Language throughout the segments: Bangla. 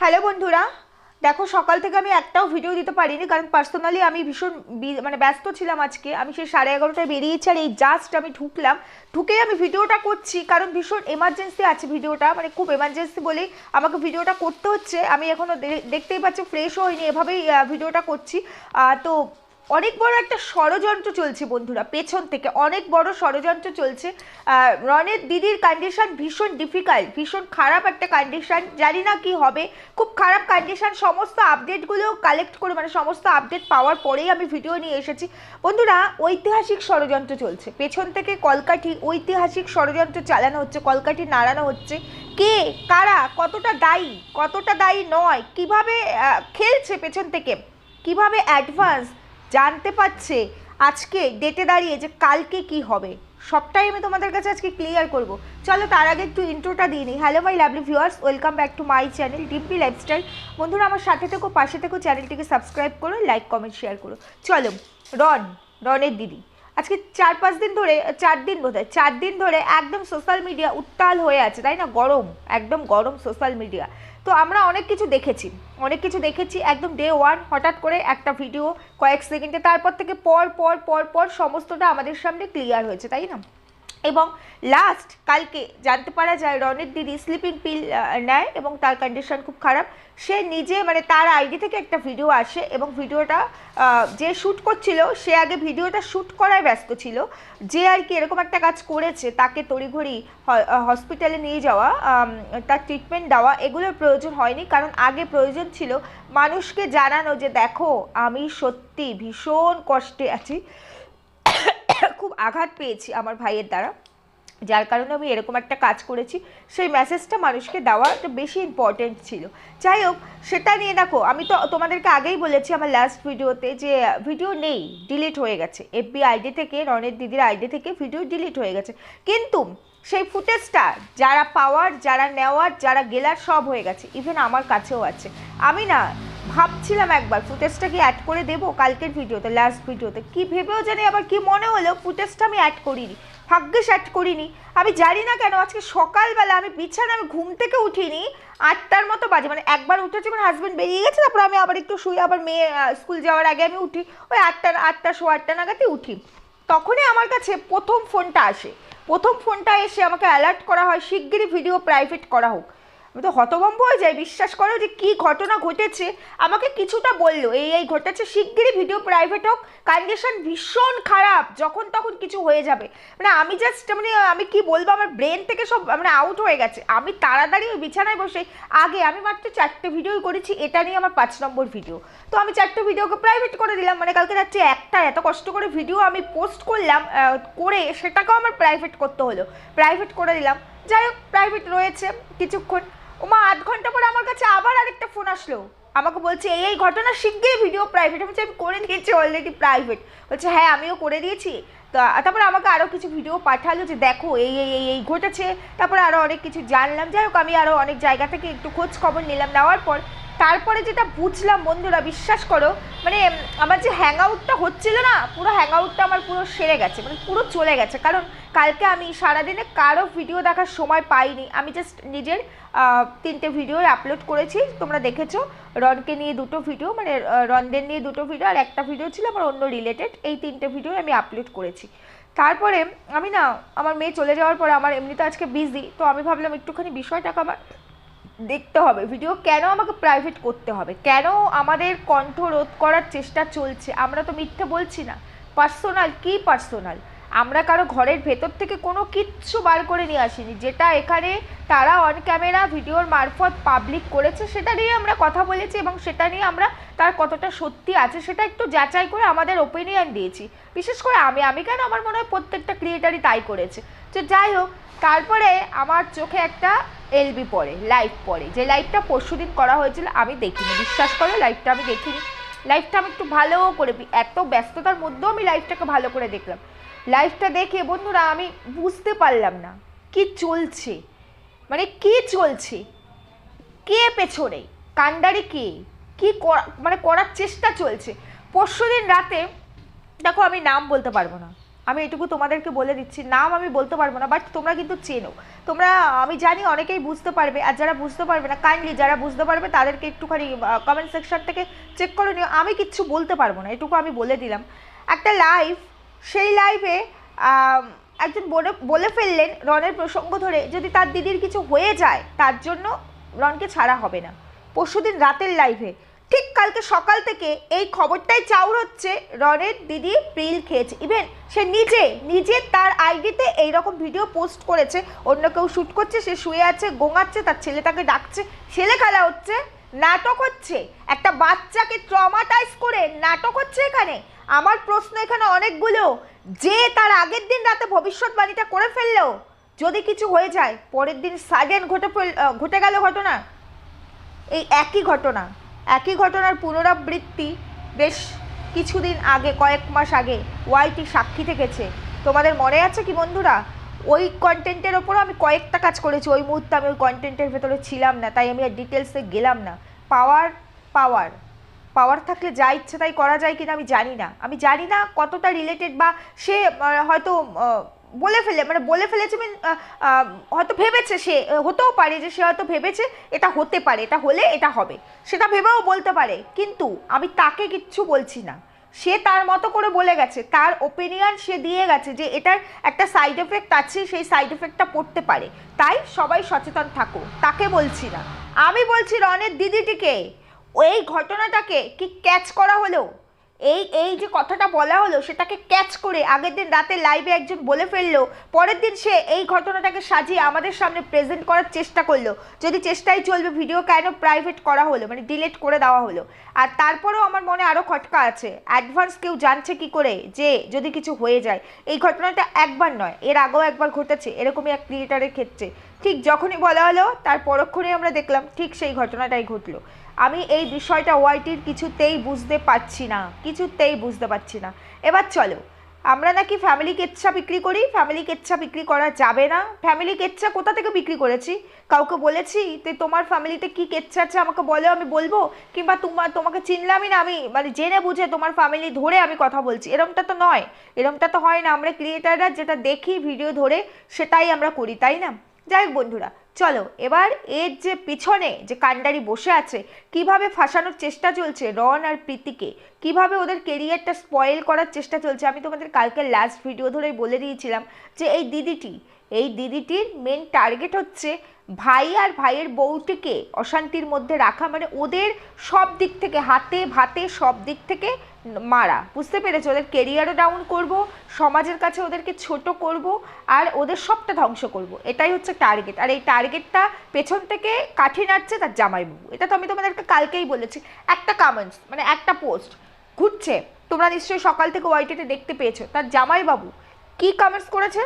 হ্যালো বন্ধুরা, দেখো সকাল থেকে আমি একটাও ভিডিও দিতে পারিনি, কারণ পার্সোনালি আমি ভীষণ মানে ব্যস্ত ছিলাম আজকে। আমি সেই সাড়ে এগারোটায় বেরিয়েছি আর এই জাস্ট আমি ঢুকলাম। ঢুকেই আমি ভিডিওটা করছি, কারণ ভীষণ এমার্জেন্সি আছে ভিডিওটা মানে খুব এমার্জেন্সি বলেই আমাকে ভিডিওটা করতে হচ্ছে। আমি এখনও দেখতেই পাচ্ছি ফ্রেশ হইনি, এভাবেই ভিডিওটা করছি। তো অনেক বড় একটা ষড়যন্ত্র চলছে বন্ধুরা, পেছন থেকে অনেক বড় ষড়যন্ত্র চলছে। রনের দিদির কন্ডিশন ভীষণ ডিফিকাল্ট ভীষণ খারাপ একটা কন্ডিশন জানি না কি হবে। খুব খারাপ কন্ডিশন সমস্ত আপডেটগুলো কালেক্ট করে মানে সমস্ত আপডেট পাওয়ার পরেই আমি ভিডিও নিয়ে এসেছি। বন্ধুরা, ঐতিহাসিক ষড়যন্ত্র চলছে। পেছন থেকে কলকাঠি, ঐতিহাসিক ষড়যন্ত্র চালানো হচ্ছে, কলকাঠি নাড়ানো হচ্ছে। কে, কারা, কতটা দায়ী কতটা দায়ী নয়, কীভাবে খেলছে পেছন থেকে, কীভাবে অ্যাডভান্স জানতে পারছে আজকে ডেটে দাঁড়িয়ে যে কালকে কি হবে। সবটাই আমি তোমাদের কাছে আজকে ক্লিয়ার করব। চলো তার আগে একটু ইন্ট্রোটা দিই নিই। Hello my lovely viewers welcome back to my channel Dimpi lifestyle বন্ধুরা, আমার সাথে থেকো, পাশে থেকো চ্যানেলটিকে সাবস্ক্রাইব করো লাইক কমেন্ট শেয়ার করো। চলো, রন, রনের দিদি। আজকে চার পাঁচ দিন ধরে, চার দিন বোধ চার দিন ধরে একদম সোশ্যাল মিডিয়া উত্তাল হয়ে আছে, তাই না? গরম, একদম গরম সোশ্যাল মিডিয়া তো আমরা অনেক কিছু দেখেছি। অনেক কিছু দেখেছি একদম ডে ওয়ান হঠাৎ করে একটা ভিডিও কয়েক সেকেন্ডে তারপর থেকে পর পর পর পর সমস্তটা আমাদের সামনে ক্লিয়ার হয়েছে, তাই না? এবং লাস্ট কালকে জানতে পারা যায় রনের দিদি স্লিপিং পিল নেয় এবং তার কন্ডিশন খুব খারাপ। সে নিজে মানে তার আইডি থেকে একটা ভিডিও আসে এবং ভিডিওটা যে শ্যুট করছিল, সে আগে ভিডিওটা শ্যুট করায় ব্যস্ত ছিল। যে আর কি এরকম একটা কাজ করেছে, তাকে তড়িঘড়ি হসপিটালে নিয়ে যাওয়া তার ট্রিটমেন্ট দেওয়া, এগুলোর প্রয়োজন হয়নি। কারণ আগে প্রয়োজন ছিল মানুষকে জানানো যে, দেখো, আমি সত্যি ভীষণ কষ্টে আছি। খুব আঘাত পেয়েছি আমার ভাইয়ের দ্বারা। যার কারণে আমি এরকম একটা কাজ করেছি। সেই মেসেজটা মানুষকে দেওয়া একটা বেশি ইম্পর্টেন্ট ছিল। যাই হোক, সেটা নিয়ে দেখো, আমি তো তোমাদেরকে আগেই বলেছি আমার লাস্ট ভিডিওতে যে ভিডিও নেই ডিলিট হয়ে গেছে। এফবি আইডি থেকে রনের দিদির আইডি থেকে ভিডিও ডিলিট হয়ে গেছে। কিন্তু সেই ফুটেজটা যারা পাওয়ার, যারা নেওয়ার, যারা গেলার সব হয়ে গেছে। ইভেন আমার কাছেও আছে। আমি না ভাবছিলাম একবার ফুটেজটা কি অ্যাড করে দেবো কালকের ভিডিওতে লাস্ট ভিডিওতে? কি ভেবেও জানি আবার কি মনে হলো ফুটেজটা আমি অ্যাড করিনি, ভাগ্যেস অ্যাড করিনি। আমি জানি না কেন, আজকে সকালবেলা আমি বিছানা আমি ঘুম থেকে উঠিনি, আটটার মতো বাজে মানে একবার উঠেছি মানে হাজব্যান্ড বেরিয়ে গেছে, তারপর আমি আবার একটু শুই আবার মেয়ে স্কুল যাওয়ার আগে আমি উঠি, ওই আটটা আটটা শো আটটা নাগাদই উঠি। তখনই আমার কাছে প্রথম ফোনটা আসে। প্রথম ফোনটা এসে আমাকে অ্যালার্ট করা হয়, শিগগিরই ভিডিও প্রাইভেট করা হোক। আমি তো হতভম্ব হয়ে যাই, বিশ্বাস করো যে কি ঘটনা ঘটেছে। আমাকে কিছুটা বলল, এই এই ঘটেছে শিগগিরই ভিডিও প্রাইভেট হোক। কন্ডিশন ভীষণ খারাপ, যখন তখন কিছু হয়ে যাবে। মানে আমি জাস্ট মানে আমি কি বলব, আমার ব্রেন থেকে সব মানে আউট হয়ে গেছে। আমি তাড়াতাড়ি ওই বিছানায় বসে, আগে আমি মাত্র চারটে ভিডিও করেছি, এটা নিয়ে আমার পাঁচ নম্বর ভিডিও তো আমি চারটে ভিডিওকে প্রাইভেট করে দিলাম মানে কালকে রাত্রে একটা এত কষ্ট করে ভিডিও আমি পোস্ট করলাম করে সেটাকেও আমার প্রাইভেট করতে হলো। প্রাইভেট করে দিলাম। যাই হোক প্রাইভেট রয়েছে কিছুক্ষণ। ওমা আধ ঘণ্টা পরে আমার কাছে আবার আরেকটা ফোন আসলো। আমাকে বলছে, এই এই ঘটনা শিগগিরই ভিডিও প্রাইভেট আমি আমি করে দিয়েছি অলরেডি প্রাইভেট বলছে হ্যাঁ আমিও করে দিয়েছি। তো তারপরে আমাকে আরও কিছু ভিডিও পাঠালো যে, দেখো, এই এই এই এই ঘটেছে। তারপরে আরও অনেক কিছু জানলাম। যাই হোক, আমি আরও অনেক জায়গা থেকে একটু খোঁজ খবর নিলাম। নেওয়ার পর তারপরে যেটা বুঝলাম, বন্ধুরা, বিশ্বাস করো মানে আমার যে হ্যাং আউটটা হচ্ছিল না, পুরো হ্যাং আউটটা আমার পুরো সেরে গেছে মানে পুরো চলে গেছে। কারণ কালকে আমি সারাদিনে কারও ভিডিও দেখার সময় পাইনি। আমি জাস্ট নিজের তিনটে ভিডিও আপলোড করেছি, তোমরা দেখেছ। রনকে নিয়ে দুটো ভিডিও মানে রনদের নিয়ে দুটো ভিডিও আর একটা ভিডিও ছিল আমার অন্য রিলেটেড এই তিনটে ভিডিও আমি আপলোড করেছি। তারপরে, আমি না, আমার মেয়ে চলে যাওয়ার পরে, আমার এমনিতে আজকে বিজি তো আমি ভাবলাম একটুখানি বিষয়টাকে আমার দেখতে হবে ভিডিও কেন আমাকে প্রাইভেট করতে হবে? কেন আমাদের কণ্ঠ রোধ করার চেষ্টা চলছে? আমরা তো মিথ্যে বলছি না। পার্সোনাল কি পার্সোনাল আমরা কারও ঘরের ভেতর থেকে কোনো কিচ্ছু বার করে নিয়ে আসিনি। যেটা এখানে তারা অন ক্যামেরা ভিডিওর মারফত পাবলিক করেছে, সেটা নিয়ে আমরা কথা বলেছি এবং সেটা নিয়ে আমরা তার কতটা সত্যি আছে, সেটা একটু যাচাই করে আমাদের ওপিনিয়ন দিয়েছি। বিশেষ করে আমি আমি কেন আমার মনে হয় প্রত্যেকটা ক্রিয়েটারই তাই করেছে? তো যাই হোক, তারপরে আমার চোখে একটা এলবি পড়ে লাইভ পড়ে। যে লাইভটা পরশু দিন করা হয়েছিল, আমি দেখিনি। বিশ্বাস করে লাইভটা আমি দেখিনি। লাইভটা আমি একটু ভালো করে এত ব্যস্ততার মধ্যেও আমি লাইভটাকে ভালো করে দেখলাম। লাইভটা দেখে, বন্ধুরা, আমি বুঝতে পারলাম না, কি চলছে? মানে কি চলছে? কে পেছনে? কান্ডারি কে? কি মানে করার চেষ্টা চলছে? পরশু দিন রাতে, দেখো আমি নাম বলতে পারব না। আমি এটুকু তোমাদেরকে বলে দিচ্ছি, নাম আমি বলতে পারব না বাট তোমরা কিন্তু চেনো। তোমরা, আমি জানি অনেকেই বুঝতে পারবে, আর যারা বুঝতে পারবে না কাইন্ডলি যারা বুঝতে পারবে, তাদেরকে একটুখানি কমেন্ট সেকশন থেকে চেক করে নিও। আমি কিচ্ছু বলতে পারব না, এটুকু আমি বলে দিলাম। একটা লাইভ সেই লাইভে একজন বলে বলে ফেললেন রনের প্রসঙ্গ ধরে, যদি তার দিদির কিছু হয়ে যায়, তার জন্য রনকে ছাড়া হবে না। পরশুদিন রাতের লাইভে ঠিক কালকে সকাল থেকে এই খবরটাই চাউর হচ্ছে রনের দিদি পিল খেয়েছে। ইভেন সে নিজে নিজে তার আইডিতে এইরকম ভিডিও পোস্ট করেছে। অন্য কেউ শ্যুট করছে, সে শুয়ে আছে, গোঙাচ্ছে, তার ছেলে তাকে ডাকছে। ছেলে খেলা হচ্ছে, নাটক হচ্ছে। একটা বাচ্চাকে ট্রমাটাইজ করে নাটক হচ্ছে এখানে। আমার প্রশ্ন এখানে অনেকগুলো। যে তার আগের দিন রাতে ভবিষ্যৎবাণীটা করে ফেলল, যদি কিছু হয়ে যায়, পরের দিন সাডেন ঘটে ঘটে গেল ঘটনা। এই একই ঘটনা। একই ঘটনার পুনরাবৃত্তি বেশ কিছুদিন আগে, কয়েক মাস আগে ওয়াইটি সাক্ষী থেকেছে। তোমাদের মনে আছে কি বন্ধুরা? ওই কন্টেন্টের ওপর আমি কয়েকটা কাজ করেছি। ওই মুহূর্তে আমি ওই কন্টেন্টের ভেতরে ছিলাম না, তাই আমি আর ডিটেলসে গেলাম না। পাওয়ার পাওয়ার পাওয়ার থাকলে যা ইচ্ছে তাই করা যায় কিনা আমি জানি না। আমি জানি না কতটা রিলেটেড বা সে হয়তো বলে ফেলে মানে বলে ফেলেছে মিন হয়তো ভেবেছে সে হতেও পারে যে সে হয়তো ভেবেছে এটা হতে পারে, এটা হলে এটা হবে। সেটা ভেবেও বলতে পারে, কিন্তু আমি তাকে কিচ্ছু বলছি না। সে তার মতো করে বলে গেছে, তার ওপিনিয়ন সে দিয়ে গেছে যে এটার একটা সাইড এফেক্ট আছে, সেই সাইড এফেক্টটা পড়তে পারে। তাই সবাই সচেতন থাকো, তাকে বলছি না। আমি বলছি রনের দিদিটিকে, এই ঘটনাটাকে কি ক্যাচ করা হলো? এই এই যে কথাটা বলা হলো, সেটাকে ক্যাচ করে আগের দিন রাতে লাইভে একজন বলে ফেলল, পরের দিন সে এই ঘটনাটাকে সাজিয়ে আমাদের সামনে প্রেজেন্ট করার চেষ্টা করল। যদি চেষ্টাই চলবে ভিডিও কেন প্রাইভেট করা হলো? মানে ডিলিট করে দেওয়া হলো। আর তারপরেও আমার মনে আরও খটকা আছে। অ্যাডভান্স কেউ জানছে কি করে যে যদি কিছু হয়ে যায়। এই ঘটনাটা একবার নয়, এর আগেও একবার ঘটেছে, এরকমই এক ক্রিয়েটারের ক্ষেত্রে। ঠিক যখনই বলা হলো, তার পরক্ষণেই আমরা দেখলাম, ঠিক সেই ঘটনাটাই ঘটলো। আমি এই বিষয়টা ওয়াইটির কিছুতেই বুঝতে পারছি না, কিছুতেই বুঝতে পারছি না। এবার চলো, আমরা নাকি ফ্যামিলি কেচ্ছা বিক্রি করি? ফ্যামিলি কেচ্ছা বিক্রি করা যাবে না? ফ্যামিলি কেচ্ছা কোথা থেকে বিক্রি করেছি? কাউকে বলেছি যে তোমার ফ্যামিলিতে কি কেচ্ছা আছে আমাকে বলো, আমি বলব? কিংবা তোমার তোমাকে চিনলামই না আমি মানে জেনে বুঝে তোমার ফ্যামিলি ধরে আমি কথা বলছি। এরমটা তো নয়, এরমটা তো হয় না। আমরা ক্রিয়েটাররা যেটা দেখি ভিডিও ধরে, সেটাই আমরা করি, তাই না? যাই হোক বন্ধুরা চলো, এবার এর যে পিছনে যে কান্ডারি বসে আছে, কীভাবে ফাঁসানোর চেষ্টা চলছে রন আর প্রীতিকে? কীভাবে ওদের কেরিয়ারটা স্পয়েল করার চেষ্টা চলছে? আমি তোমাদের কালকে লাস্ট ভিডিও ধরেই বলে দিয়েছিলাম যে এই দিদিটি, এই দিদিটির মেন টার্গেট হচ্ছে ভাই আর ভাইয়ের বউটিকে অশান্তির মধ্যে রাখা মানে ওদের সব দিক থেকে, হাতে ভাতে সব দিক থেকে মারা। বুঝতে পেরেছ? ওদের কেরিয়ারও ডাউন করব, সমাজের কাছে ওদেরকে ছোট করব, আর ওদের সবটা ধ্বংস করব। এটাই হচ্ছে টার্গেট আর এই টার্গেটটা পেছন থেকে কাঠি নাড়ছে তার জামাইবাবু। এটা তো আমি তোমাদেরকে কালকেই বলেছি। একটা কামেন্টস মানে একটা পোস্ট ঘুরছে। তোমরা নিশ্চয়ই সকাল থেকে ওয়াইটিতে দেখতে পেয়েছ। তার জামাইবাবু কি কমেন্টস করেছে?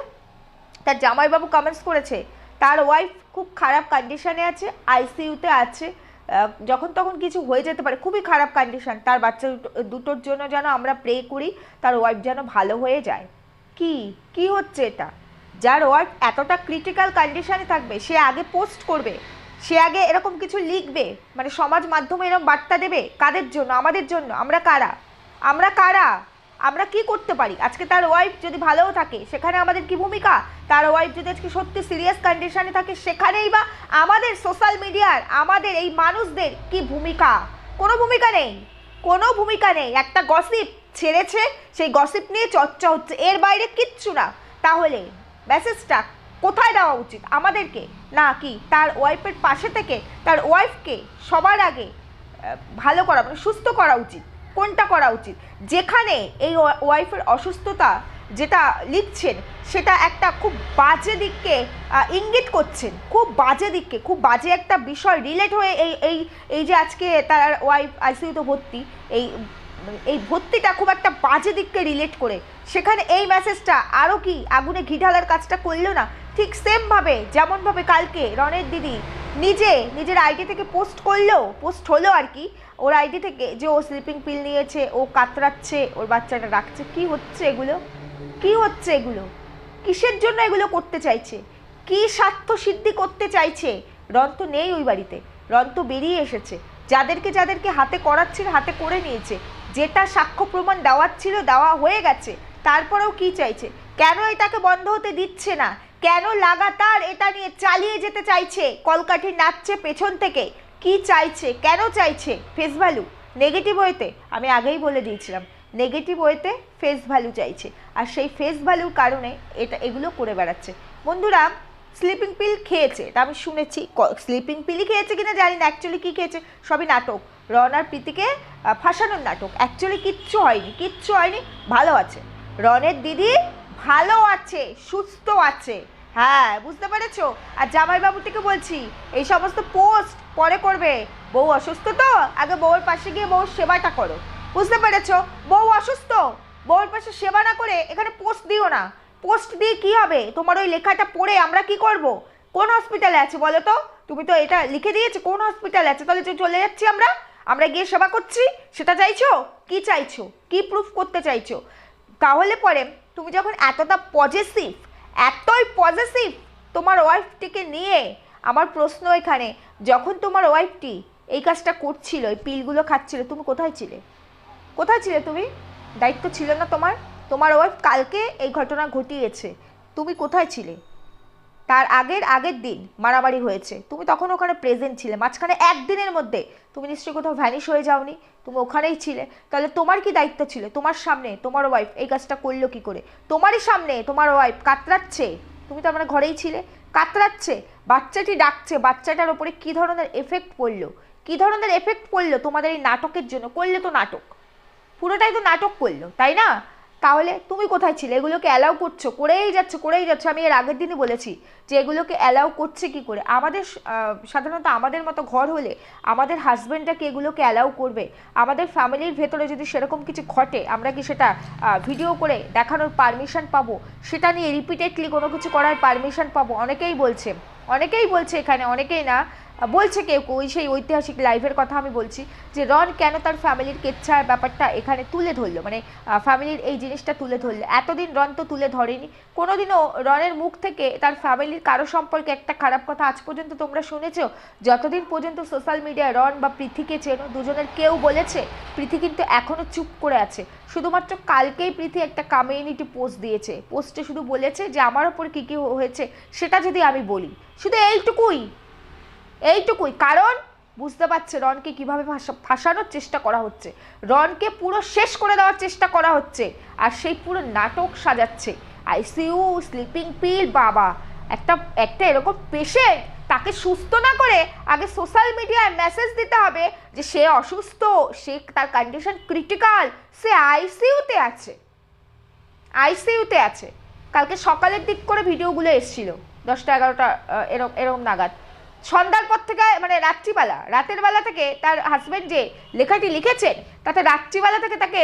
তার জামাইবাবু কমেন্টস করেছে, তার ওয়াইফ খুব খারাপ কন্ডিশনে আছে আইসিইউতে আছে যখন তখন কিছু হয়ে যেতে পারে, খুবই খারাপ কন্ডিশন তার বাচ্চা দুটো- দুটোর জন্য যেন আমরা প্রে করি, তার ওয়াইফ যেন ভালো হয়ে যায়। কি? কি হচ্ছে এটা? যার ওয়াইফ এতটা ক্রিটিক্যাল কন্ডিশনে থাকবে, সে আগে পোস্ট করবে, সে আগে এরকম কিছু লিখবে মানে সমাজ মাধ্যমে এরকম বার্তা দেবে, কাদের জন্য? আমাদের জন্য? আমরা কারা? আমরা কারা? আমরা কি করতে পারি? আজকে তার ওয়াইফ যদি ভালোও থাকে, সেখানে আমাদের কি ভূমিকা? তার ওয়াইফ যদি আজকে সত্যি সিরিয়াস কন্ডিশনে থাকে, সেখানেই বা আমাদের সোশ্যাল মিডিয়ার আমাদের এই মানুষদের কি ভূমিকা? কোনো ভূমিকা নেই। কোনো ভূমিকা নেই। একটা গসিপ ছেড়েছে, সেই গসিপ নিয়ে চর্চা হচ্ছে। এর বাইরে কিচ্ছু না। তাহলে মেসেজটা কোথায় দেওয়া উচিত? আমাদেরকে? না কি তার ওয়াইফের পাশে থেকে তার ওয়াইফকে সবার আগে ভালো করা মানে সুস্থ করা উচিত। কোনটা করা উচিত? যেখানে এই ওয়া- ওয়াইফের অসুস্থতা যেটা লিখছেন, সেটা একটা খুব বাজে দিককে ইঙ্গিত করছেন। খুব বাজে দিককে, খুব বাজে একটা বিষয় রিলেট হয়ে এই এই এই যে আজকে তার ওয়াইফ আইসিইউতে ভর্তি, এই এই ভর্তিটা খুব একটা বাজে দিককে রিলেট করে। সেখানে এই মেসেজটা আরও কি আগুনে ঘি ঢালার কাজটা করল না? ঠিক সেমভাবে যেমনভাবে কালকে রনের দিদি নিজে নিজের আইডি থেকে পোস্ট করল পোস্ট হলো আর কি ওর আইডি থেকে যে ও স্লিপিং পিল নিয়েছে, ও কাতরাচ্ছে, ওর বাচ্চাটা রাখছে, কি হচ্ছে এগুলো? কি হচ্ছে এগুলো? কিসের জন্য এগুলো করতে চাইছে? কি স্বার্থ সিদ্ধি করতে চাইছে? রন তো নেই ওই বাড়িতে। রন তো বেরিয়ে এসেছে। যাদেরকে যাদেরকে হাতে করাচ্ছিল, হাতে করে নিয়েছে। যেটা সাক্ষ্য প্রমাণ দেওয়ার ছিল, দেওয়া হয়ে গেছে। তারপরেও কি চাইছে? কেন এটাকে বন্ধ হতে দিচ্ছে না? কেন লাগাতার এটা নিয়ে চালিয়ে যেতে চাইছে? কলকাঠি নাচছে পেছন থেকে। কি চাইছে? কেন চাইছে? ফেস ভ্যালু নেগেটিভ ওয়েতে আমি আগেই বলে দিয়েছিলাম নেগেটিভ ওয়েতে ফেস ভ্যালু চাইছে। আর সেই ফেস ভ্যালুর কারণে এটা, এগুলো করে বেড়াচ্ছে। বন্ধুরা স্লিপিং পিল খেয়েছে এটা আমি শুনেছি। স্লিপিং পিলই খেয়েছে কিনা জানি না অ্যাকচুয়ালি কী খেয়েছে? সবই নাটক। রনার প্রীতিকে ফাঁসানোর নাটক। অ্যাকচুয়ালি কিচ্ছু হয়নি কিচ্ছু হয়নি, ভালো আছে। রনের দিদি ভালো আছে, সুস্থ আছে। হ্যাঁ বুঝতে পেরেছ? আর জামাইবাবু থেকে বলছি, এই সমস্ত পোস্ট পরে করবে। বউ অসুস্থ তো? আগে বউয়ের পাশে গিয়ে বউর সেবাটা করো। বুঝতে পেরেছ? বউ অসুস্থ? বউয়ের পাশে সেবা না করে এখানে পোস্ট দিও না। পোস্ট দিয়ে কি হবে? তোমার ওই লেখাটা পড়ে আমরা কি করব? কোন হসপিটালে আছে বলো তো? তুমি তো এটা লিখে দিয়েছ, কোন হসপিটালে আছে? তাহলে চলে যাচ্ছি আমরা। আমরা গিয়ে সেবা করছি। সেটা চাইছো? কি চাইছো? কি প্রুফ করতে চাইছো? তাহলে পরে তুমি যখন এতটা পজিটিভ এতই পজিটিভ তোমার ওয়াইফটিকে নিয়ে আমার প্রশ্ন এখানে, যখন তোমার ওয়াইফটি এই কাজটা করছিল, এই পিলগুলো খাচ্ছিল, তুমি কোথায় ছিলে? কোথায় ছিলে তুমি? দায়িত্ব ছিল না তোমার? তোমার ওয়াইফ কালকে এই ঘটনা ঘটিয়েছে, তুমি কোথায় ছিলে? তার আগের আগের দিন মারামারি হয়েছে, তুমি তখন ওখানে প্রেজেন্ট ছিলে, মাঝখানে একদিনের মধ্যে তুমি নিশ্চয়ই কোথাও ভ্যানিশ হয়ে যাওনি, তুমি ওখানেই ছিলে। তাহলে তোমার কি দায়িত্ব ছিল? তোমার সামনে তোমার ওয়াইফ এই কাজটা করল কি করে? তোমারই সামনে তোমার ওয়াইফ কাতরাচ্ছে, তুমি তো মানে ঘরেই ছিলে? কাতরাচ্ছে, বাচ্চাটি ডাকছে, বাচ্চাটার ওপরে কি ধরনের এফেক্ট পড়ল? কি ধরনের এফেক্ট পড়ল তোমাদের এই নাটকের জন্য? করলে তো নাটক। পুরোটাই তো নাটক করল, তাই না? তাহলে তুমি কোথায় ছিলে? এগুলোকে অ্যালাউ করছ? করেই যাচ্ছ করেই যাচ্ছ। আমি এর আগের দিনই বলেছি যে এগুলোকে অ্যালাউ করছে কি করে? আমাদের সাধারণত আমাদের মতো ঘর হলে আমাদের হাজব্যান্ডরা কি এগুলোকে অ্যালাউ করবে? আমাদের ফ্যামিলির ভেতরে যদি সেরকম কিছু ঘটে, আমরা কি সেটা ভিডিও করে দেখানোর পারমিশন পাবো? সেটা নিয়ে রিপিটেডলি কোনো কিছু করার পারমিশন পাবো? অনেকেই বলছে অনেকেই বলছে এখানে, অনেকেই না। বলছে কেউ কেউ সেই ঐতিহাসিক লাইভের কথা আমি বলছি যে রন কেন তার ফ্যামিলির কেচ্ছার ব্যাপারটা এখানে তুলে ধরলো? মানে ফ্যামিলির এই জিনিসটা তুলে ধরলো। এতদিন রন তো তুলে ধরেনি। কোনোদিনও রনের মুখ থেকে তার ফ্যামিলির কারও সম্পর্কে একটা খারাপ কথা আজ পর্যন্ত তোমরা শুনেছো? যতদিন পর্যন্ত সোশ্যাল মিডিয়ায় রন বা পৃথিকে চেনো, দুজনের কেউ বলেছে, পৃথি কিন্তু এখনও চুপ করে আছে। শুধুমাত্র কালকেই পৃথি একটা কমিউনিটি পোস্ট দিয়েছে। পোস্টে শুধু বলেছে যে, আমার ওপর কী কী হয়েছে, সেটা যদি আমি বলি। শুধু এইটুকুই। এইটুকুই। কারণ বুঝতে পারছে রনকে কীভাবে ফাঁসা- ফাঁসানোর চেষ্টা করা হচ্ছে। রনকে পুরো শেষ করে দেওয়ার চেষ্টা করা হচ্ছে আর সেই পুরো নাটক সাজাচ্ছে। আইসিইউ স্লিপিং পিল বাবা। একটা একটা এরকম পেশেন্ট তাকে সুস্থ না করে আগে সোশ্যাল মিডিয়ায় মেসেজ দিতে হবে যে সে অসুস্থ সে তার কন্ডিশন ক্রিটিক্যাল সে আইসিইউতে আছে। আইসিইউতে আছে। কালকে সকালের দিক করে ভিডিওগুলো এসেছিল। দশটা এগারোটা আহ, এরম এরম নাগাদ। সন্ধ্যার পর থেকে মানে রাত্রিবেলা, রাতের বেলা থেকে তার হাজবেন্ড যে লেখাটি লিখেছেন, তাতে রাত্রিবেলা থেকে তাকে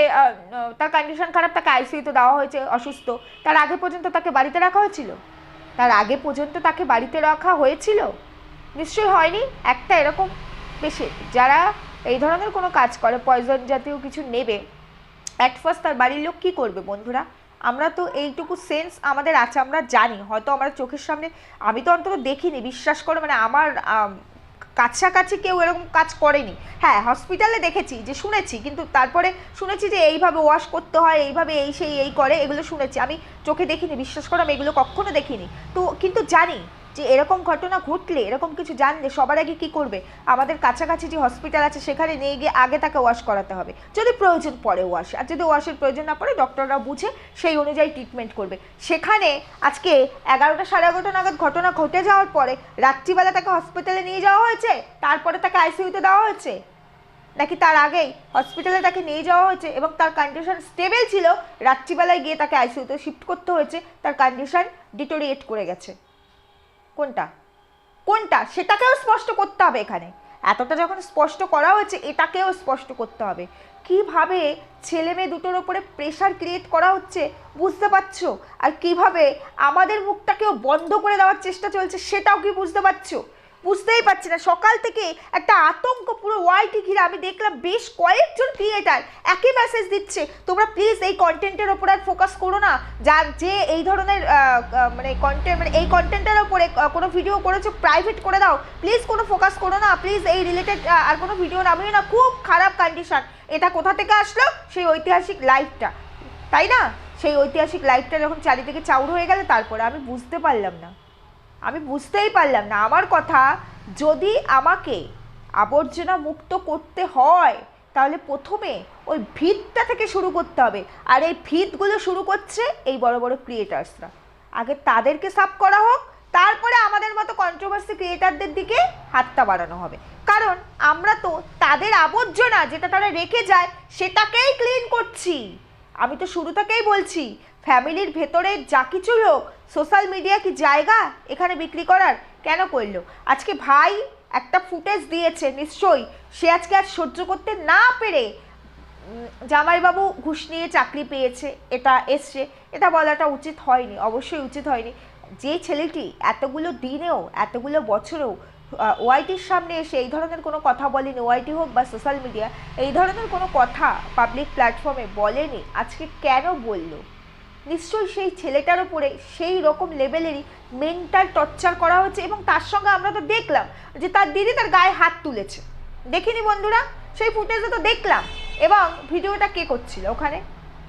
তার কন্ডিশন খারাপ, তাকে আইসিইউতে দেওয়া হয়েছে, অসুস্থ। তার আগে পর্যন্ত তাকে বাড়িতে রাখা হয়েছিল? তার আগে পর্যন্ত তাকে বাড়িতে রাখা হয়েছিল? নিশ্চয়ই হয়নি। একটা এরকম পেশেন্ট যারা এই ধরনের কোনো কাজ করে পয়জন জাতীয় কিছু নেবে অ্যাট ফার্স্ট তার বাড়ির লোক কী করবে বন্ধুরা? আমরা তো এইটুকু সেন্স আমাদের আছে, আমরা জানি। হয়তো আমরা চোখের সামনে, আমি তো অন্তত দেখিনি, বিশ্বাস করো মানে আমার কাছাকাছি কেউ এরকম কাজ করেনি। হ্যাঁ হসপিটালে দেখেছি, যে শুনেছি, কিন্তু তারপরে শুনেছি যে এইভাবে ওয়াশ করতে হয়, এইভাবে এই, সেই, এই করে, এগুলো শুনেছি। আমি চোখে দেখিনি, বিশ্বাস করো, আমি এগুলো কখনো দেখিনি। তো, কিন্তু জানি যে এরকম ঘটনা ঘটলে, এরকম কিছু জানলে সবার আগে কি করবে? আমাদের কাছাকাছি যে হসপিটাল আছে, সেখানে নিয়ে গিয়ে আগে তাকে ওয়াশ করাতে হবে। যদি প্রয়োজন পড়ে ওয়াশ আর যদি ওয়াশের প্রয়োজন না পড়ে ডক্টররা বুঝে সেই অনুযায়ী ট্রিটমেন্ট করবে। সেখানে আজকে এগারোটা সাড়ে এগারোটা নাগাদ ঘটনা ঘটে যাওয়ার পরে, রাত্রিবেলা তাকে হসপিটালে নিয়ে যাওয়া হয়েছে? তারপরে তাকে আইসিইউতে দেওয়া হয়েছে? নাকি তার আগেই হসপিটালে তাকে নিয়ে যাওয়া হয়েছে? এবং তার কন্ডিশন স্টেবল ছিল, রাত্রিবেলায় গিয়ে তাকে আইসিইউতে শিফট করতে হয়েছে। তার কন্ডিশন ডিটোরিয়েট করে গেছে। কোনটা? কোনটা? সেটাকেও স্পষ্ট করতে হবে এখানে। এতটা যখন স্পষ্ট করা হয়েছে, এটাকেও স্পষ্ট করতে হবে। কীভাবে ছেলে মেয়ে দুটোর ওপরে প্রেশার ক্রিয়েট করা হচ্ছে বুঝতে পারছ? আর কীভাবে আমাদের মুখটাকেও বন্ধ করে দেওয়ার চেষ্টা চলছে, সেটাও কি বুঝতে পারছ? বুঝতেই পারছি না। সকাল থেকে একটা আতঙ্ক পুরো ওয়াইটি ঘিরে। আমি দেখলাম বেশ কয়েকজন ক্রিয়েটার একই মেসেজ দিচ্ছে। তোমরা প্লিজ এই কন্টেন্টের ওপর আর ফোকাস করো না। যার যে এই ধরনের মানে কন্টেন্ট মানে এই কন্টেন্টের ওপরে কোনো ভিডিও করেছ প্রাইভেট করে দাও। প্লিজ কোনো ফোকাস করো না। প্লিজ এই রিলেটেড আর কোনো ভিডিও নামিও না। খুব খারাপ কন্ডিশন এটা কোথা থেকে আসলো? সেই ঐতিহাসিক লাইফটা তাই না? সেই ঐতিহাসিক লাইফটা যখন চারিদিকে চাউর হয়ে গেল, তারপরে আমি বুঝতে পারলাম না। আমি বুঝতেই পারলাম না। আমার কথা, যদি আমাকে আবর্জনা মুক্ত করতে হয়, তাহলে প্রথমে ওই ভিতটা থেকে শুরু করতে হবে। আর এই ভিতগুলো শুরু করছে এই বড় বড় ক্রিয়েটার্সরা আগে তাদেরকে সাফ করা হোক, তারপরে আমাদের মতো কন্ট্রোভার্সি ক্রিয়েটারদের দিকে হাতটা বাড়ানো হবে। কারণ আমরা তো তাদের আবর্জনা যেটা তারা রেখে যায়, সেটাকেই ক্লিন করছি। আমি তো শুরু থেকেই বলছি ফ্যামিলির ভেতরে যা কিছুই হোক সোশ্যাল মিডিয়া কি জায়গা এখানে বিক্রি করার? কেন করল? আজকে ভাই একটা ফুটেজ দিয়েছে, নিশ্চয়ই। সে আজকে আর সহ্য করতে না পেরে জামাইবাবু ঘুষ নিয়ে চাকরি পেয়েছে, এটা এসছে। এটা বলাটা উচিত হয়নি, অবশ্যই উচিত হয়নি। যে ছেলেটি এতগুলো দিনেও, এতগুলো বছরেও ওয়াইটির সামনে এসে এই ধরনের কোনো কথা বলেনি, ওয়াইটি হোক বা সোশ্যাল মিডিয়া, এই ধরনের কোনো কথা পাবলিক প্ল্যাটফর্মে বলেনি, আজকে কেন বলল? নিশ্চয়ই সেই ছেলেটার উপরে সেই রকম লেভেলেরই মেন্টাল টর্চার করা হচ্ছে এবং তার সঙ্গে আমরা তো দেখলাম যে তার দিদি তার গায়ে হাত তুলেছে। দেখিনি বন্ধুরা? সেই ফুটেজে তো দেখলাম। এবং ভিডিওটা কে করছিল ওখানে?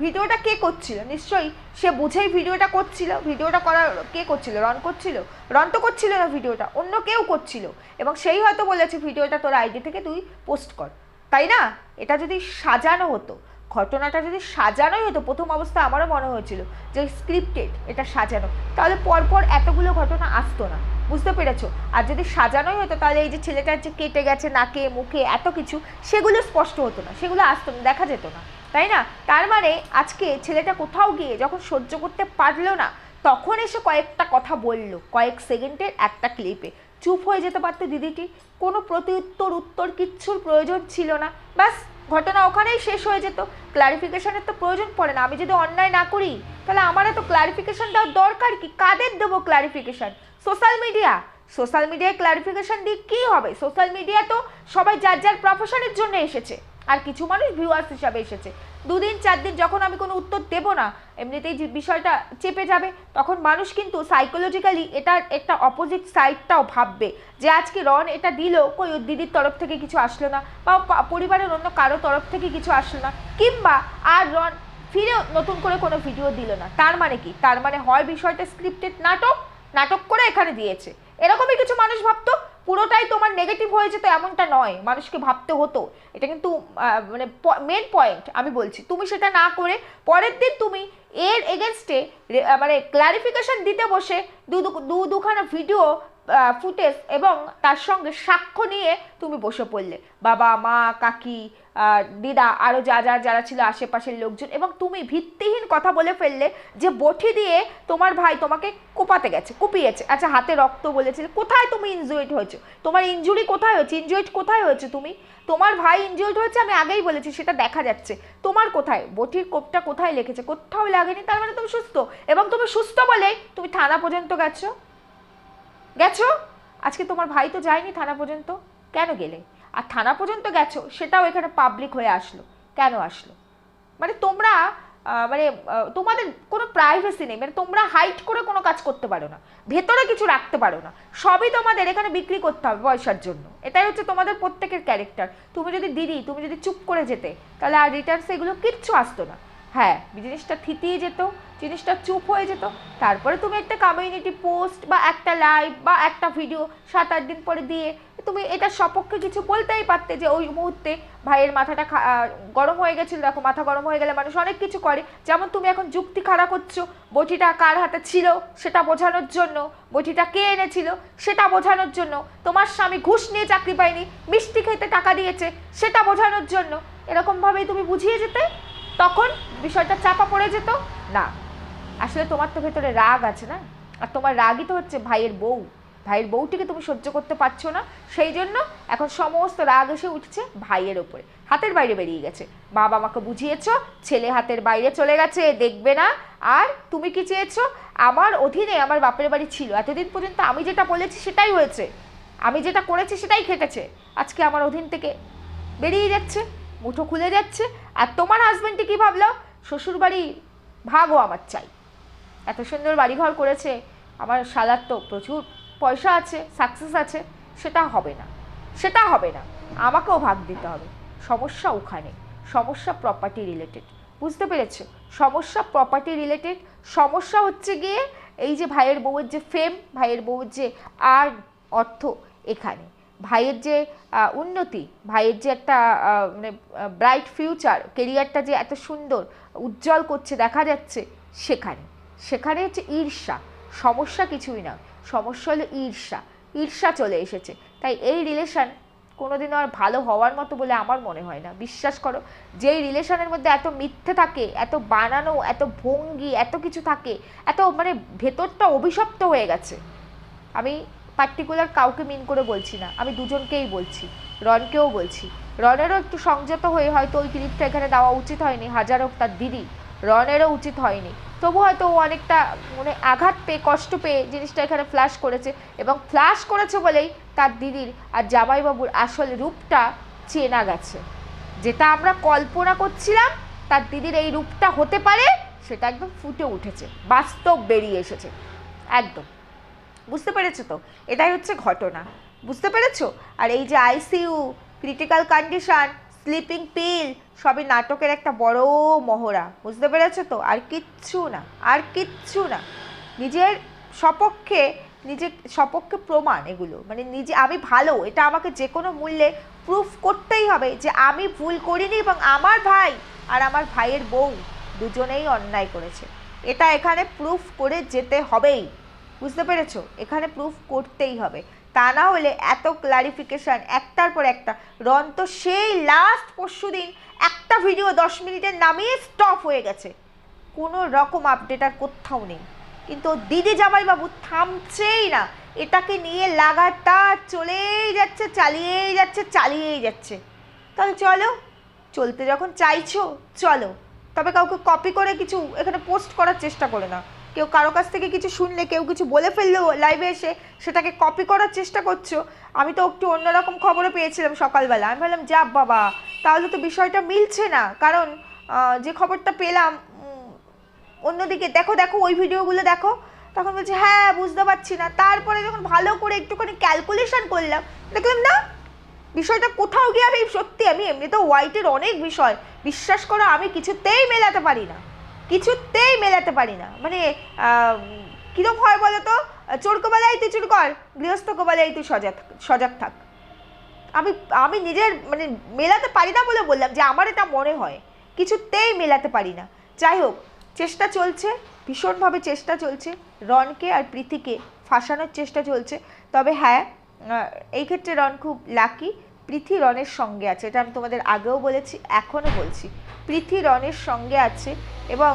ভিডিওটা কে করছিল? নিশ্চয়ই সে বুঝেই ভিডিওটা করছিল। ভিডিওটা করা কে করছিল? রন করছিল? রন তো করছিল না ভিডিওটা, অন্য কেউ করছিল। এবং সেই হয়তো বলেছে, ভিডিওটা তোর আইডি থেকে তুই পোস্ট কর। তাই না? এটা যদি সাজানো হতো ঘটনাটা যদি সাজানোই হতো, প্রথম অবস্থা আমারও মনে হয়েছিল যে স্ক্রিপ্টেড এটা সাজানো। তাহলে পরপর এতগুলো ঘটনা আসতো না। বুঝতে পেরেছ? আর যদি সাজানোই হতো, তাহলে এই যে ছেলেটার যে কেটে গেছে নাকে, মুখে এত কিছু, সেগুলো স্পষ্ট হতো না, সেগুলো আসতো না, দেখা যেত না। তাই না? তার মানে আজকে ছেলেটা কোথাও গিয়ে যখন সহ্য করতে পারল না, তখন এসে কয়েকটা কথা বলল, কয়েক সেকেন্ডের একটা ক্লিপে চুপ হয়ে যেতে পারতো দিদিটি, কোনো প্রতিউত্তর উত্তর কিচ্ছুর প্রয়োজন ছিল না। ব্যাস ঘটনা ওখানেই শেষ হয়ে যেত। ক্লারিফিকেশনের তো প্রয়োজন পড়ে না। আমি যদি অন্যায় না করি, তাহলে আমার এত ক্লারিফিকেশন দেওয়ার দরকার কি? কাদের দেবো ক্লারিফিকেশন সোশ্যাল মিডিয়া সোশ্যাল মিডিয়ায় ক্লারিফিকেশন দিয়ে কী হবে? সোশ্যাল মিডিয়া তো সবাই যার যার প্রফেশনের জন্য এসেছে। আর কিছু মানুষ ভিউয়ার্স হিসাবে এসেছে। দুদিন চার দিন যখন আমি কোনো উত্তর দেব না, এমনিতেই বিষয়টা চেপে যাবে, তখন মানুষ কিন্তু সাইকোলজিক্যালি এটার একটা অপোজিট সাইডটাও ভাববে যে আজকে রন এটা দিল, কই দিদির তরফ থেকে কিছু আসলো না বা পরিবারের অন্য কারও তরফ থেকে কিছু আসলো না। কিংবা আর রন ফিরে নতুন করে কোনো ভিডিও দিল না। তার মানে কি? তার মানে হয় বিষয়টা স্ক্রিপ্টেড নাটক নাটক করে এখানে দিয়েছে। এরকমই কিছু মানুষ ভাবতো? পুরোটাই তোমার নেগেটিভ হয়ে যেত এমনটা নয়। মানুষকে ভাবতে হতো। এটা কিন্তু মানে মেন পয়েন্ট আমি বলছি। তুমি সেটা না করে পরের দিন তুমি এর এগেনস্টে মানে ক্লারিফিকেশন দিতে বসে দু দুখানা ভিডিও ফুটেজ এবং তার সঙ্গে সাক্ষ্য নিয়ে তুমি বসে পড়লে। বাবা, মা, কাকি দিদা আরও যা যা, যারা ছিল আশেপাশের লোকজন এবং তুমি ভিত্তিহীন কথা বলে ফেললে যে বটি দিয়ে তোমার ভাই তোমাকে কোপাতে গেছে, কুপিয়েছে। আচ্ছা হাতে রক্ত বলেছিলে, কোথায় তুমি ইনজুয়েড হয়েছো? তোমার ইনজুরি কোথায় হয়েছে? ইনজুয়েড কোথায় হয়েছে তুমি? তোমার ভাই ইনজুয়েড হয়েছে, আমি আগেই বলেছি, সেটা দেখা যাচ্ছে। তোমার কোথায়? বটির কোপটা কোথায় লেগেছে? কোথাও লাগেনি, তার মানে তুমি সুস্থ। এবং তুমি সুস্থ বলে তুমি থানা পর্যন্ত গেছো। গেছো? আজকে তোমার ভাই তো যায়নি থানা পর্যন্ত। কেন গেলে? আর থানা পর্যন্ত গেছো, সেটাও এখানে পাবলিক হয়ে আসলো। কেন আসলো? মানে তোমরা মানে তোমাদের কোনো প্রাইভেসি নেই মানে তোমরা হাইট করে কোনো কাজ করতে পারো না, ভেতরে কিছু রাখতে পারো না, সবই তোমাদের এখানে বিক্রি করতে হবে পয়সার জন্য। এটাই হচ্ছে তোমাদের প্রত্যেকের ক্যারেক্টার তুমি যদি দিদি, তুমি যদি চুপ করে যেতে, তাহলে আর রিটার্নস এগুলো কিচ্ছু আসতো না। হ্যাঁ জিনিসটা থিতিয়ে যেত, জিনিসটা চুপ হয়ে যেত। তারপরে তুমি একটা কমিউনিটি পোস্ট বা একটা লাইভ বা একটা ভিডিও সাত আট দিন পরে দিয়ে তুমি এটা সপক্ষে কিছু বলতেই পারতে যে ওই মুহূর্তে ভাইয়ের মাথাটা গরম হয়ে গেছিল, দেখো মাথা গরম হয়ে গেলে মানুষ অনেক কিছু করে। যেমন তুমি এখন যুক্তি খাড়া করছ, বটিটা কার হাতে ছিল সেটা বোঝানোর জন্য, বটিটা কে এনেছিল সেটা বোঝানোর জন্য, তোমার স্বামী ঘুষ নিয়ে চাকরি পায়নি, মিষ্টি খেতে টাকা দিয়েছে সেটা বোঝানোর জন্য। এরকমভাবেই তুমি বুঝিয়ে যেতে? তখন বিষয়টা চাপা পড়ে যেত। না, আসলে তোমার তো ভেতরে রাগ আছে না? আর তোমার রাগই তো হচ্ছে ভাইয়ের বউ। ভাইয়ের বউটিকে তুমি সহ্য করতে পারছ না। সেই জন্য এখন সমস্ত রাগ এসে উঠছে ভাইয়ের ওপরে। হাতের বাইরে বেরিয়ে গেছে। বাবা মাকে বুঝিয়েছো, ছেলে হাতের বাইরে চলে গেছে, দেখবে না। আর তুমি কি চেয়েছো? আমার অধীনে আমার বাপের বাড়ি ছিল। এতদিন পর্যন্ত আমি যেটা বলেছি সেটাই হয়েছে। আমি যেটা করেছি সেটাই খেটেছে আজকে আমার অধীন থেকে বেরিয়ে যাচ্ছে। মুঠো খুলে যাচ্ছে। আর তোমার হাজবেন্ডটি কি ভাবলো? শ্বশুরবাড়ি ভাগও আমার চাই। এত সুন্দর বাড়িঘর করেছে। আমার শালার তো প্রচুর পয়সা আছে সাকসেস আছে। সেটা হবে না। সেটা হবে না। আমাকেও ভাগ দিতে হবে। সমস্যা ওখানে। সমস্যা প্রপার্টি রিলেটেড বুঝতে পেরেছ? সমস্যা প্রপার্টি রিলেটেড সমস্যা হচ্ছে গিয়ে এই যে ভাইয়ের বউয়ের যে ফেম ভাইয়ের বউয়ের যে আর অর্থ এখানে। ভাইয়ের যে উন্নতি, ভাইয়ের যে একটা মানে ব্রাইট ফিউচার কেরিয়ারটা যে এত সুন্দর, উজ্জ্বল করছে, দেখা যাচ্ছে সেখানে। সেখানে হচ্ছে ঈর্ষা। সমস্যা কিছুই না সমস্যা হলো ঈর্ষা। ঈর্ষা চলে এসেছে। তাই এই রিলেশন কোনোদিনও আর ভালো হওয়ার মতো বলে আমার মনে হয় না। বিশ্বাস করো, যেই রিলেশনের মধ্যে এত মিথ্যে থাকে, এত বানানো, এত ভঙ্গি, এত কিছু থাকে, এত মানে ভেতরটা অভিশপ্ত হয়ে গেছে। আমি পার্টিকুলার কাউকে মিন করে বলছি না, আমি দুজনকেই বলছি, রনকেও বলছি। রনেরও একটু সংযত হয়ে হয়তো ওই ক্লিপটা এখানে দেওয়া উচিত হয়নি, হাজার হোক তার দিদি, রনেরও উচিত হয়নি। তবু হয়তো ও অনেকটা মানে আঘাত পেয়ে, কষ্ট পেয়ে জিনিসটা এখানে ফ্ল্যাশ করেছে এবং ফ্ল্যাশ করেছে বলেই তার দিদির আর জামাইবাবুর আসল রূপটা চেনা গেছে। যেটা আমরা কল্পনা করছিলাম, তার দিদির এই রূপটা হতে পারে, সেটা একদম ফুটে উঠেছে, বাস্তব বেরিয়ে এসেছে। একদম। বুঝতে পেরেছ তো? এটাই হচ্ছে ঘটনা। বুঝতে পেরেছ? আর এই যে ICU critical condition sleeping pill সবই নাটকের একটা বড় মহড়া। বুঝতে পেরেছ তো? আর কিচ্ছু না, আর কিচ্ছু না। নিজের সপক্ষে নিজের সপক্ষে প্রমাণ এগুলো। মানে নিজে, আমি ভালো, এটা আমাকে যে কোনো মূল্যে প্রুফ করতেই হবে যে আমি ভুল করিনি এবং আমার ভাই আর আমার ভাইয়ের বউ দুজনেই অন্যায় করেছে। এটা এখানে প্রুফ করে যেতে হবেই। বুঝতে পেরেছ? এখানে প্রুফ করতেই হবে। তা না হলে এত ক্লারিফিকেশন একটার পর একটা। রন তো সেই লাস্ট পরশু দিন একটা ভিডিও দশ মিনিটের নামিয়ে স্টপ হয়ে গেছে। কোনো রকম আপডেট আর কোথাও নেই। কিন্তু দিদি জামাইবাবু থামছেই না। এটাকে নিয়ে লাগাতার চলেই যাচ্ছে, চালিয়েই যাচ্ছে চালিয়েই যাচ্ছে। তাহলে চলো, চলতে যখন চাইছো, চলো। তবে কাউকে কপি করে কিছু এখানে পোস্ট করার চেষ্টা করে না। কেউ কারও কাছ থেকে কিছু শুনলে, কেউ কিছু বলে ফেলল লাইভে এসে সেটাকে কপি করার চেষ্টা করছ। আমি তো একটু অন্যরকম খবরও পেয়েছিলাম সকালবেলা। আমি ভাবলাম যা বাবা, তাহলে তো বিষয়টা মিলছে না। কারণ যে খবরটা পেলাম অন্যদিকে দেখো দেখো, ওই ভিডিওগুলো দেখো। তখন বলছে হ্যাঁ বুঝতে পারছি না। তারপরে যখন ভালো করে একটুখানি ক্যালকুলেশন করলাম, দেখলাম, না, বিষয়টা কোথাও গিয়ে আমি সত্যি, আমি এমনিতেও হোয়াইটের অনেক বিষয়। বিশ্বাস করো, আমি কিছুতেই মেলাতে পারি না। কিছুতেই মেলাতে পারি না। মানে কীরকম হয় বলো তো? চোর কবালাই তুই চুর কর গৃহস্থ কবালাই তুই সজাগ সজাগ থাক। আমি আমি নিজের মানে মেলাতে পারি না বলে বললাম যে আমার এটা মনে হয়। কিছুতেই মেলাতে পারি না। যাই হোক, চেষ্টা চলছে, ভীষণভাবে চেষ্টা চলছে। রনকে আর প্রীতিকে ফাঁসানোর চেষ্টা চলছে। তবে হ্যাঁ এই ক্ষেত্রে রন খুব লাকি পৃথি রনের সঙ্গে আছে, এটা আমি তোমাদের আগেও বলেছি, এখনও বলছি। পৃথি রনের সঙ্গে আছে এবং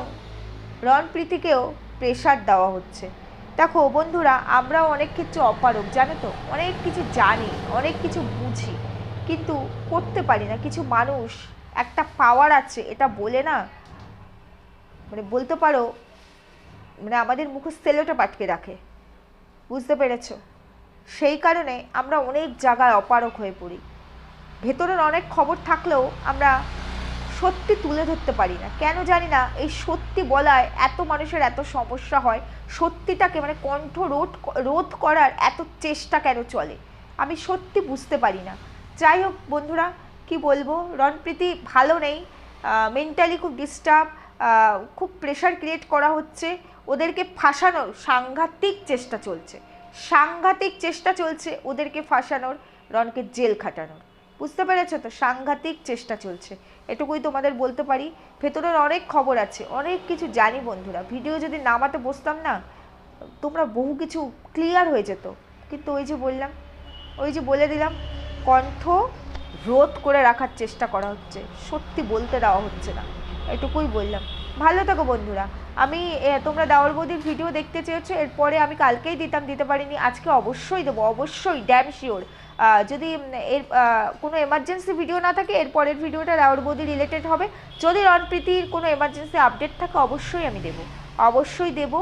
রন প্রীতিকেও প্রেশার দেওয়া হচ্ছে। দেখো বন্ধুরা, আমরাও অনেক ক্ষেত্রে অপারক জানো তো? অনেক কিছু জানি, অনেক কিছু বুঝি, কিন্তু করতে পারি না। কিছু মানুষ, একটা পাওয়ার আছে, এটা বলে না মানে বলতে পারো মানে আমাদের মুখে সেলোটা পাটকে রাখে। বুঝতে পেরেছ? সেই কারণে আমরা অনেক জায়গায় অপারক হয়ে পড়ি। ভেতরের অনেক খবর থাকলেও আমরা সত্যি তুলে ধরতে পারি না। কেন জানি না, এই সত্যি বলায় এত মানুষের এত সমস্যা হয়, সত্যিটাকে মানে কণ্ঠ রোধ রোধ করার এত চেষ্টা কেন চলে? আমি সত্যি বুঝতে পারি না। যাই হোক বন্ধুরা, কি বলব? রণপ্রীতি ভালো নেই মেন্টালি খুব ডিস্টার্ব খুব প্রেশার ক্রিয়েট করা হচ্ছে। ওদেরকে ফাঁসানোর সাংঘাতিক চেষ্টা চলছে। সাংঘাতিক চেষ্টা চলছে ওদেরকে ফাঁসানোর রনকে জেল খাটানোর। বুঝতে পেরেছ তো? সাংঘাতিক চেষ্টা চলছে। এটুকুই তোমাদের বলতে পারি। ভেতরের অনেক খবর আছে, অনেক কিছু জানি বন্ধুরা। ভিডিও যদি নামাতে বসতাম না, তোমরা বহু কিছু ক্লিয়ার হয়ে যেত। কিন্তু ওই যে বললাম, ওই যে বলে দিলাম, কণ্ঠ রোধ করে রাখার চেষ্টা করা হচ্ছে। সত্যি বলতে দেওয়া হচ্ছে না। এটুকুই বললাম। ভালো থাকো বন্ধুরা। আমি তোমরা দাওয়ার বৌদির ভিডিও দেখতে চেয়েছো, এরপরে আমি কালকেই দিতাম, দিতে পারিনি। আজকে অবশ্যই দেবো, অবশ্যই ড্যাম শিওর যদি এর কোনো এমার্জেন্সি ভিডিও না থাকে, এর পরের ভিডিওটা রাউর বৌদি রিলেটেড হবে। যদি রণপ্রীতির কোনো এমার্জেন্সি আপডেট থাকে, অবশ্যই আমি দেবো। অবশ্যই দেব।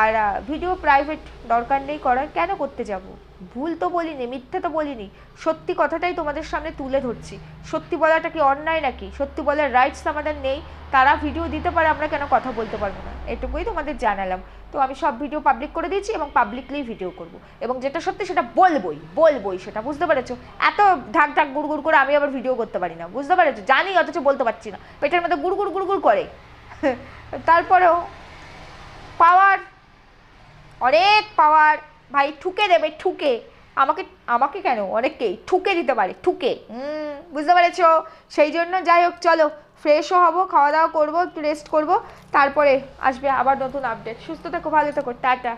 আর ভিডিও প্রাইভেট দরকার নেই করার। কেন করতে যাব? ভুল তো বলিনি, মিথ্যে তো বলিনি। সত্যি কথাটাই তোমাদের সামনে তুলে ধরছি। সত্যি বলাটা কি অন্যায় নাকি? সত্যি বলার রাইটস আমাদের নেই। তারা ভিডিও দিতে পারে, আমরা কেন কথা বলতে পারব না? এটুকুই তোমাদের জানালাম। তো আমি সব ভিডিও পাবলিক করে দিয়েছি এবং পাবলিকলি ভিডিও করব। এবং যেটা সত্যি সেটা বলবোই বলবোই, সেটা বুঝতে পেরেছ? এত ঢাক ঢাক গুড় গুড় করে আমি আবার ভিডিও করতে পারি না, বুঝতে পেরেছ? জানি অথচ বলতে পারছি না। পেটের মধ্যে গুড় গুড় গুড় গুড় করে। তারপরেও পাওয়ার অনেক পাওয়ার ভাই, ঠুকে দেবে, ঠুকে। আমাকে আমাকে কেন? অনেককেই। ঠুকে দিতে পারে, ঠুকে। বুঝতে পেরেছ? সেই জন্য যাই হোক, চলো। ফ্রেশও হব, খাওয়া দাওয়া করব একটু রেস্ট করব, তারপরে আসবে আবার নতুন আপডেট সুস্থ থেকো, ভালো থেকো, টাটা।